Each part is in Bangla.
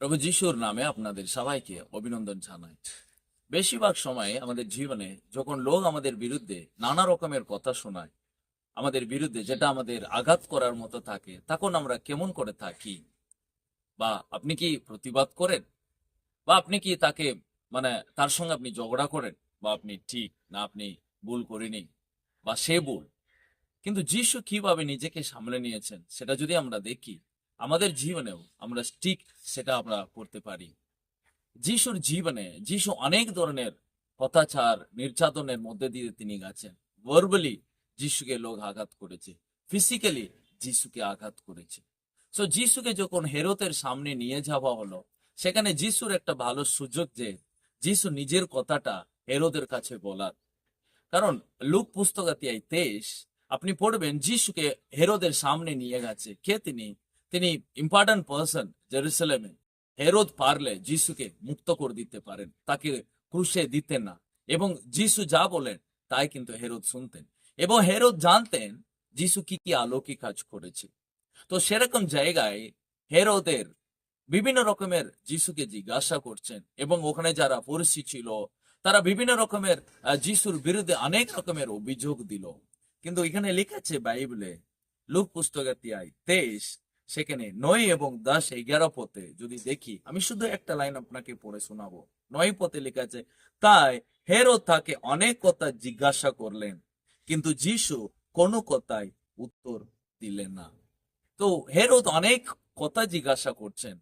প্রভু যিশুর নামে আপনাদের সবাইকে অভিনন্দন জানাই। বেশিরভাগ সময় আমাদের জীবনে যখন লোক আমাদের বিরুদ্ধে নানা রকমের কথা শোনায়, আমাদের বিরুদ্ধে যেটা আমাদের আঘাত করার মতো থাকে, তখন আমরা কেমন করে থাকি? বা আপনি কি প্রতিবাদ করেন? বা আপনি কি তাকে মানে তার সঙ্গে আপনি ঝগড়া করেন? বা আপনি ঠিক না, আপনি ভুল করেনি, বা সে ভুল? কিন্তু যিশু কীভাবে নিজেকে সামলে নিয়েছেন, সেটা যদি আমরা দেখি আমাদের জীবনেও আমরা ঠিক সেটা আমরা করতে পারি। যিশুর জীবনে, যিশু অনেক ধরনের হতাচার নির্যাতনের মধ্যে দিয়ে তিনি গেছেন। ভার্বালি যিশুকে লোক আঘাত করেছে ফিজিক্যালি যিশুকে আঘাত করেছে। সো যিশুকে যখন হেরতের সামনে নিয়ে যাওয়া হলো, সেখানে যিশুর একটা ভালো সুযোগ যে, যিশু নিজের কথাটা হেরোদের কাছে বলার। কারণ, লুক পুস্তকাতিয়ায় তেইশ, আপনি পড়বেন, যিশুকে হেরোদের সামনে নিয়ে গেছে, কে তিনি? তিনি ইম্পর্টেন্ট পার্সন জেরুসালেমে হেরোদ পারলে যিশুকে মুক্ত করে দিতে পারেন, তাকে ক্রুশে দিতেন না। এবং যিশু যা বলেন, তাই কিন্তু হেরোদ শুনতেন। এবং হেরোদ জানতেন যিশু কি কি আলোকিক কাজ করেছে। তো সেরকম জায়গায় হেরোদের বিভিন্ন রকমের যিশুকে জিজ্ঞাসা করছেন, এবং ওখানে যারা পরিস্থিতি ছিল, তারা বিভিন্ন রকমের যিশুর বিরুদ্ধে অনেক রকমের অভিযোগ দিল। কিন্তু এখানে লিখেছে বাইবেলে, লুক পুস্তকের তিয়ায় তেইশ সেখানে নয় এবং দশ এগারো পথে যদি দেখি, আমি শুধু একটা লাইন আপনাকে পড়ে শোনাবো। নয় পথে লেখা আছে, তাই হেরো তাকে অনেক কথা জিজ্ঞাসা করলেন, কিন্তু যিশু কোনো কথাই উত্তর দিলেন না। তো হেরোদ অনেক কথা জিজ্ঞাসা করছেন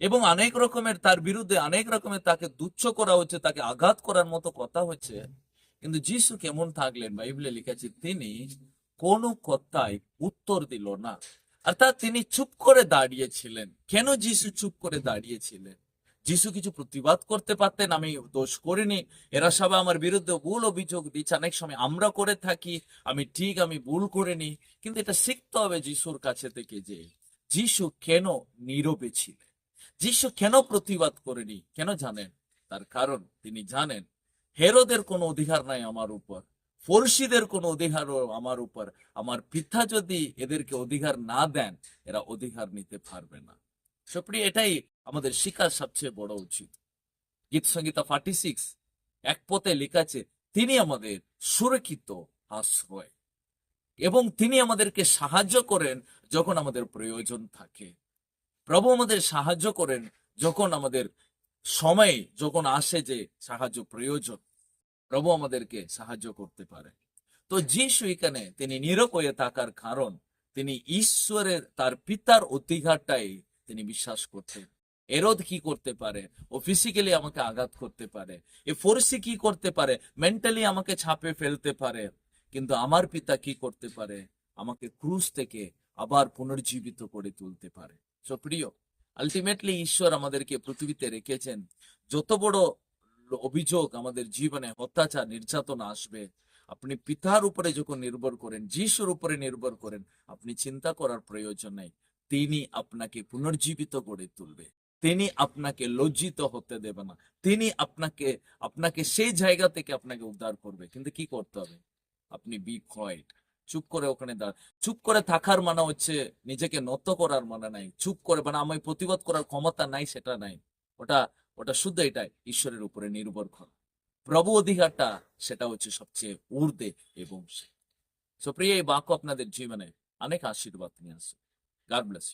এবং অনেক রকমের তার বিরুদ্ধে অনেক রকমের তাকে তুচ্ছ করা হচ্ছে, তাকে আঘাত করার মতো কথা হচ্ছে। কিন্তু যিশু কেমন থাকলেন? বাইবেলে লিখেছে তিনি কোনো কথাই উত্তর দিল না। অর্থাৎ তিনি চুপ করে দাঁড়িয়েছিলেন। কেন যিশু চুপ করে দাঁড়িয়েছিলেন? যিশু কিছু প্রতিবাদ করতে পারতেন, আমি দোষ করিনি। এরা সবাই আমার বিরুদ্ধে ভুল অভিযোগ দিচ্ছে। অনেক সময় আমরা করে থাকি, আমি ঠিক, আমি ভুল করিনি। কিন্তু এটা শিখতে হবে যিশুর কাছে থেকে যে যিশু কেন নীরবে ছিলেন? যিশু কেন প্রতিবাদ করেনি? কেন জানেন? তার কারণ তিনি জানেন। হেরোদের কোনো অধিকার নাই আমার উপর। ফরসিদের কোনো অধিকার আমার উপর, আমার পিতা যদি এদেরকে অধিকার না দেন, এরা অধিকার নিতে পারবে না। সুপ্রিয়, এটাই আমাদের শিকার সবচেয়ে বড় উচিত। গীত সংগীতা ফার্টি সিক্স এক পথে লেখাছে, তিনি আমাদের সুরক্ষিত আশ্রয় এবং তিনি আমাদেরকে সাহায্য করেন যখন আমাদের প্রয়োজন থাকে। প্রভু আমাদের সাহায্য করেন যখন আমাদের সময়, যখন আসে যে সাহায্য প্রয়োজন প্রভু আমাদেরকে সাহায্য করতে পারে। তো যিশু এখানে তিনি নীরব হয়ে থাকার কারণ তিনি ঈশ্বরের, তার পিতার অধিকারটাই তিনি বিশ্বাস করতেন। এরোদ কি করতে পারে? ও ফিজিক্যালি আমাকে আঘাত করতে পারে। এ ফোর্সি কি করতে পারে? মেন্টালি আমাকে ছাপে ফেলতে পারে। কিন্তু আমার পিতা কি করতে পারে? আমাকে ক্রুজ থেকে আবার পুনর্জীবিত করে তুলতে পারে। সো প্রিয় আলটিমেটলি ঈশ্বর আমাদেরকে পৃথিবীতে রেখেছেন। যত বড় অভিযোগ আমাদের জীবনে, অত্যাচার, নির্যাতন আসবে। আপনি পিতার উপরে যখন নির্ভর করেন, যিশুর উপরে নির্ভর করেন, আপনি চিন্তা করার প্রয়োজন নেই। তিনি আপনাকে পুনর্জীবিত করে তুলবে। তিনি আপনাকে লজ্জিত হতে দেবে না। তিনি আপনাকে আপনাকে সেই জায়গা থেকে আপনাকে উদ্ধার করবে। কিন্তু কি করতে হবে? আপনি বি কোয়াইট চুপ করে ওখানে দাঁড়, চুপ করে থাকার মানে হচ্ছে নিজেকে নত করার মানে নাই। চুপ করে মানে আমি প্রতিবাদ করার ক্ষমতা নাই, সেটা নাই। ওটা ওটা শুদ্ধ এটা ঈশ্বরের উপরে নির্ভর করা। প্রভু অধিকারটা সেটা হচ্ছে সবচেয়ে ঊর্ধ্বে এবং সো। প্রিয় এই বাক্য আপনাদের জীবনে অনেক আশীর্বাদ নিয়ে আসে। গাড ব্লেস